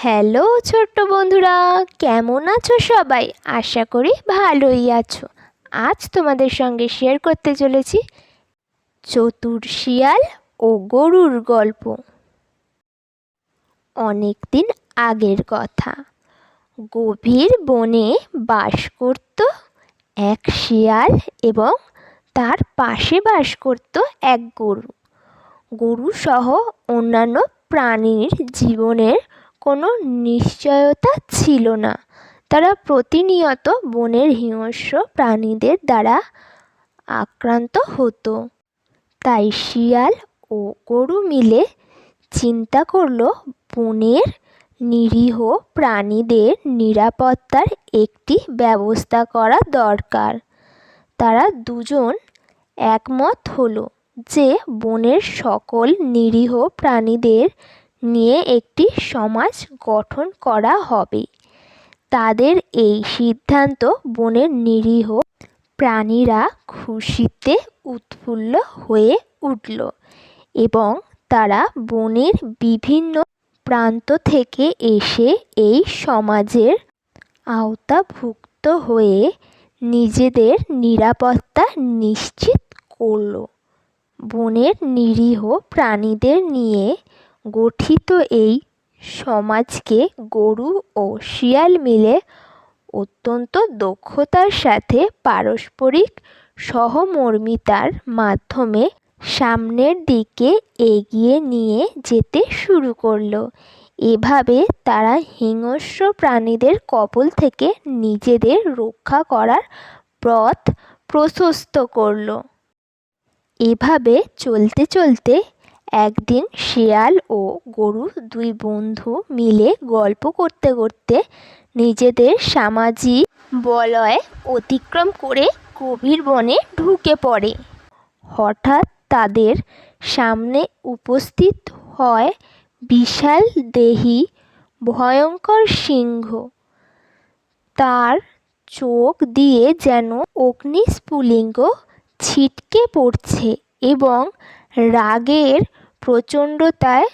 Hello ছোট্ট বন্ধুরা, কেমন আছো সবাই? আশা করি ভালোই আছো। আজ তোমাদের সঙ্গে শেয়ার করতে চলেছি চতুর শিয়াল ও গরুর গল্প। অনেক দিন আগের কথা। গভীর বনে বাস করত এক শিয়াল এবং তার পাশে বাস করত এক গরু। গরু সহ অন্যান্য প্রাণীর জীবনের কোনো নিশ্চয়তা ছিল না। তারা প্রতিনিয়ত বনের হিংস্র প্রাণীদের দ্বারা আক্রান্ত হতো। তাই শিয়াল ও গরু মিলে চিন্তা করল বনের নিরীহ প্রাণীদের নিরাপত্তার একটি ব্যবস্থা করা দরকার। তারা দুজন একমত হলো যে বনের সকল নিরীহ প্রাণীদের নিয়ে একটি সমাজ গঠন করা হবে। তাদের এই সিদ্ধান্ত বনের নিরীহ প্রাণীরা খুশিতে উৎফুল্ল হয়ে উঠল এবং তারা বনের বিভিন্ন প্রান্ত থেকে এসে এই সমাজের আওতাভুক্ত হয়ে নিজেদের নিরাপত্তা নিশ্চিত করল। বনের নিরীহ প্রাণীদের নিয়ে গঠিত এই সমাজকে গরু ও শিয়াল মিলে অত্যন্ত দক্ষতার সাথে পারস্পরিক সহমর্মিতার মাধ্যমে সামনের দিকে এগিয়ে নিয়ে যেতে শুরু করল। এভাবে তারা হিংস্র প্রাণীদের কবল থেকে নিজেদের রক্ষা করার পথ প্রশস্ত করল। এভাবে চলতে চলতে একদিন শিয়াল ও গরু দুই বন্ধু মিলে গল্প করতে করতে নিজেদের সামাজিক বলয় অতিক্রম করে গভীর বনে ঢুকে পড়ে। হঠাৎ তাদের সামনে উপস্থিত হয় বিশাল দেহী ভয়ঙ্কর সিংহ। তার চোখ দিয়ে যেন অগ্নিস্ফুলিঙ্গ ছিটকে পড়ছে এবং রাগের প্রচণ্ডতায়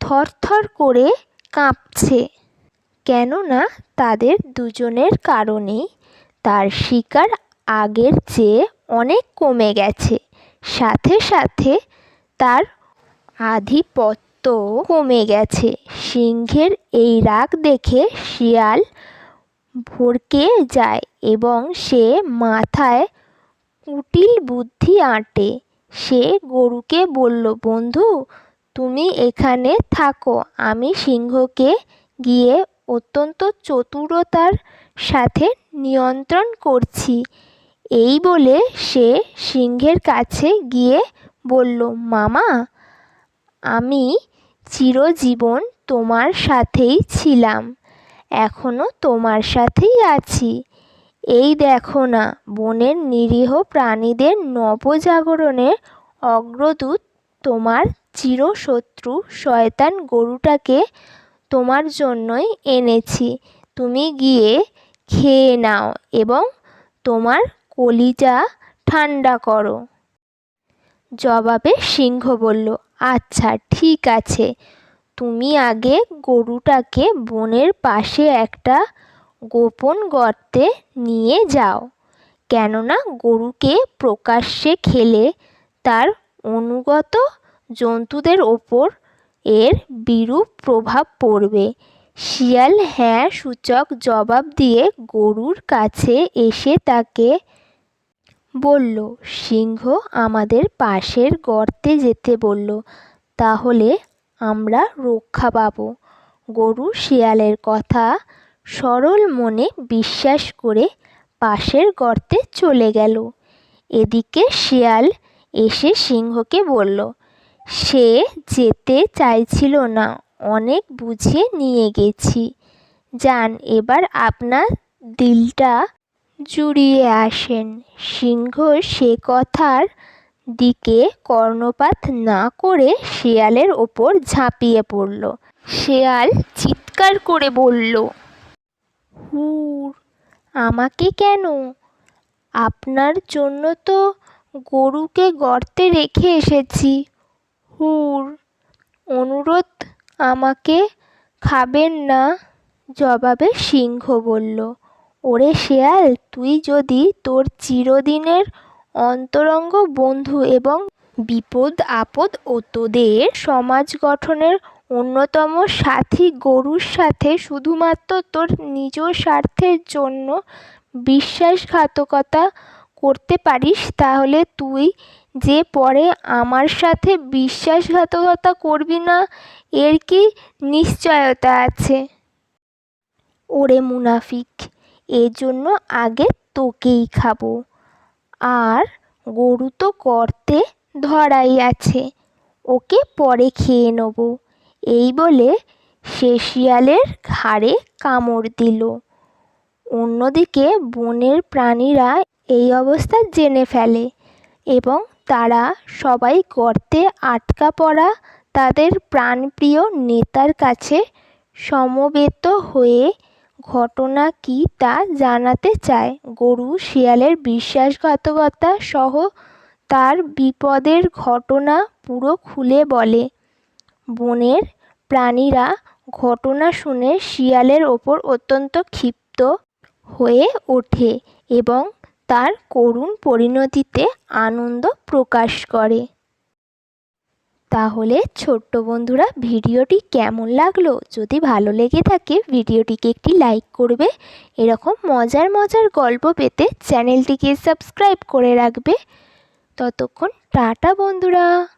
থরথর করে কাঁপছে। কেননা তাদের দুজনের কারণেই তার শিকার আগের চেয়ে অনেক কমে গেছে। সাথে সাথে তার আধিপত্য কমে গেছে। সিংহের এই রাগ দেখে শিয়াল ভরকে যায় এবং সে মাথায় কুটিল বুদ্ধি আঁটে। সে গরুকে বলল, বন্ধু, তুমি এখানে থাকো। আমি সিংহকে গিয়ে অত্যন্ত চতুরতার সাথে নিয়ন্ত্রণ করছি। এই বলে সে সিংহের কাছে গিয়ে বলল, মামা, আমি চিরজীবন তোমার সাথেই ছিলাম। এখনও তোমার সাথেই আছি। এই দেখো না, বনের নিরীহ প্রাণীদের নবজাগরণের অগ্রদূত তোমার চিরশত্রু শয়তান গরুটাকে তোমার জন্যই এনেছি। তুমি গিয়ে খেয়ে নাও এবং তোমার কলিজা ঠান্ডা করো। জবাবে সিংহ বলল আচ্ছা ঠিক আছে। তুমি আগে গরুটাকে বনের পাশে একটা গোপন গর্তে নিয়ে যাও। কেননা গরুকে প্রকাশ্যে খেলে তার অনুগত জন্তুদের ওপর এর বিরূপ প্রভাব পড়বে। শিয়াল হ্যাঁ সূচক জবাব দিয়ে গরুর কাছে এসে তাকে বলল, সিংহ আমাদের পাশের গর্তে যেতে বলল, তাহলে আমরা রক্ষা পাব। গরু শিয়ালের কথা সরল মনে বিশ্বাস করে পাশের গর্তে চলে গেল। এদিকে শিয়াল এসে সিংহকে বলল, সে যেতে চাইছিল না, অনেক বুঝিয়ে নিয়ে গেছি। যান, এবার আপনার দিলটা জুড়িয়ে আসেন। সিংহ সে কথার দিকে কর্ণপাত না করে শেয়ালের ওপর ঝাঁপিয়ে পড়ল। শেয়াল চিৎকার করে বলল হুর, আমাকে কেন? আপনার জন্য তো গরুকে গর্তে রেখে এসেছি। হুর, অনুরোধ আমাকে খাবেন না? জবাবে সিংহ বলল, ওরে শেয়াল, তুই যদি তোর চিরদিনের অন্তরঙ্গ বন্ধু এবং বিপদ আপদ ও তোদের সমাজ গঠনের অন্যতম সাথী গরুর সাথে শুধুমাত্র তোর নিজ স্বার্থের জন্য বিশ্বাসঘাতকতা করতে পারিস, তাহলে তুই যে পরে আমার সাথে বিশ্বাসঘাতকতা করবি না, এর কি নিশ্চয়তা আছে? ওরে মুনাফিক, এজন্য আগে তোকেই খাব। আর গরু তো গর্তে ধরাই আছে, ওকে পরে খেয়ে নেব। এই বলে সে শিয়ালের ঘাড়ে কামড় দিল। অন্যদিকে বনের প্রাণীরা এই অবস্থা জেনে ফেলে এবং তারা সবাই গর্তে আটকা পড়া তাদের প্রাণপ্রিয় নেতার কাছে সমবেত হয়ে ঘটনা কী তা জানাতে চায়। গরু, শিয়ালের বিশ্বাসঘাতকতা সহ তার বিপদের ঘটনা পুরো খুলে বলে। বনের প্রাণীরা ঘটনা শুনে শিয়ালের ওপর অত্যন্ত ক্ষিপ্ত হয়ে ওঠে এবং তার করুণ পরিণতিতে আনন্দ প্রকাশ করে। তাহলে ছোট্ট বন্ধুরা, ভিডিওটি কেমন লাগল? যদি ভালো লেগে থাকে, ভিডিওটিকে একটি লাইক করবে। এরকম মজার মজার গল্প পেতে চ্যানেলটিকে সাবস্ক্রাইব করে রাখবে। ততক্ষণ টাটা বন্ধুরা।